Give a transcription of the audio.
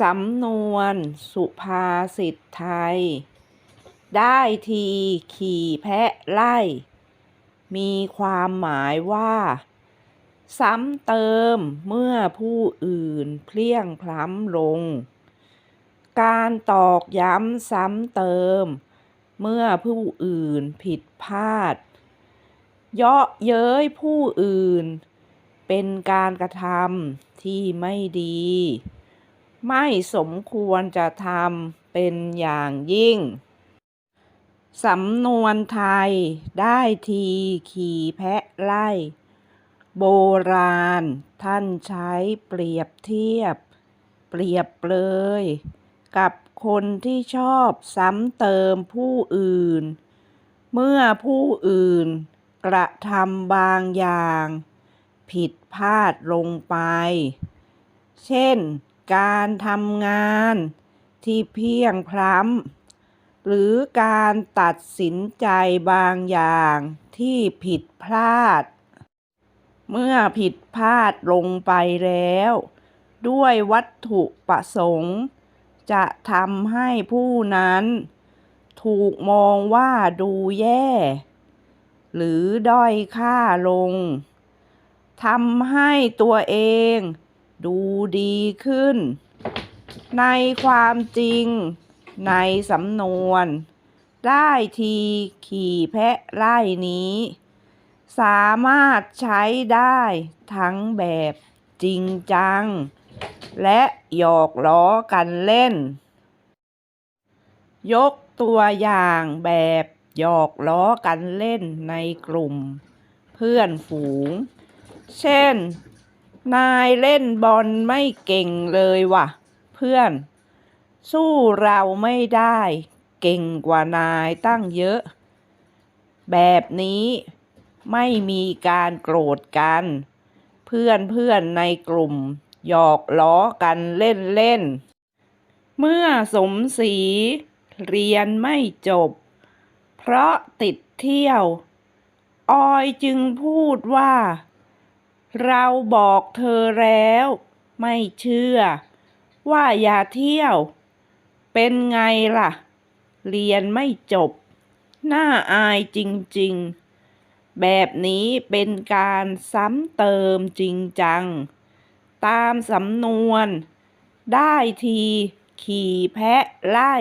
สำนวน สุภาษิตไทย ได้ทีขี่แพะไล่ มีความหมายว่า ซ้ำเติมเมื่อผู้อื่นเพลี่ยงพล้ำลง การตอกย้ำซ้ำเติม เมื่อผู้อื่นผิดพลาด เยาะเย้ยผู้อื่น เป็นการกระทำที่ไม่ดี ไม่สมควรจะทำเป็นอย่างยิ่ง สำนวนไทยได้ทีขี่แพะไล่ โบราณท่านใช้เปรียบเทียบ เปรียบเปรยกับคนที่ชอบซ้ำเติมผู้อื่น เมื่อผู้อื่นกระทำบางอย่าง ผิดพลาดลงไป เช่น การทำงานที่เพียงพล้ำหรือการตัดสินใจบางอย่างที่ผิดพลาด เมื่อผิดพลาดลงไปแล้ว ด้วยวัตถุประสงค์ จะทำให้ผู้นั้น ถูกมองว่าดูแย่ หรือด้อยค่าลงทำให้ตัวเอง ดูดีขึ้น ในความจริง ในสำนวนได้ทีขี่แพะไล่นี้ สามารถใช้ได้ทั้งแบบจริงจัง และหยอกล้อกันเล่น ยกตัวอย่างแบบหยอกล้อกันเล่นในกลุ่ม เพื่อนฝูง เช่น นายเล่นบอลไม่เก่งเลยว่ะ เพื่อน สู้เราไม่ได้ เก่งกว่านายตั้งเยอะ แบบนี้ไม่มีการโกรธกัน เพื่อนเพื่อนในกลุ่ม หยอกล้อกันเล่นเล่น เมื่อสมศรีเรียนไม่จบ เพราะติดเที่ยว ออยจึงพูดว่า เราบอกเธอแล้ว ไม่เชื่อ ว่าอย่าเที่ยว เป็นไงล่ะ เรียนไม่จบ น่าอายจริง ๆ แบบนี้เป็นการซ้ำเติมจริงจัง ตามสำนวน ได้ที ขี่แพะไล่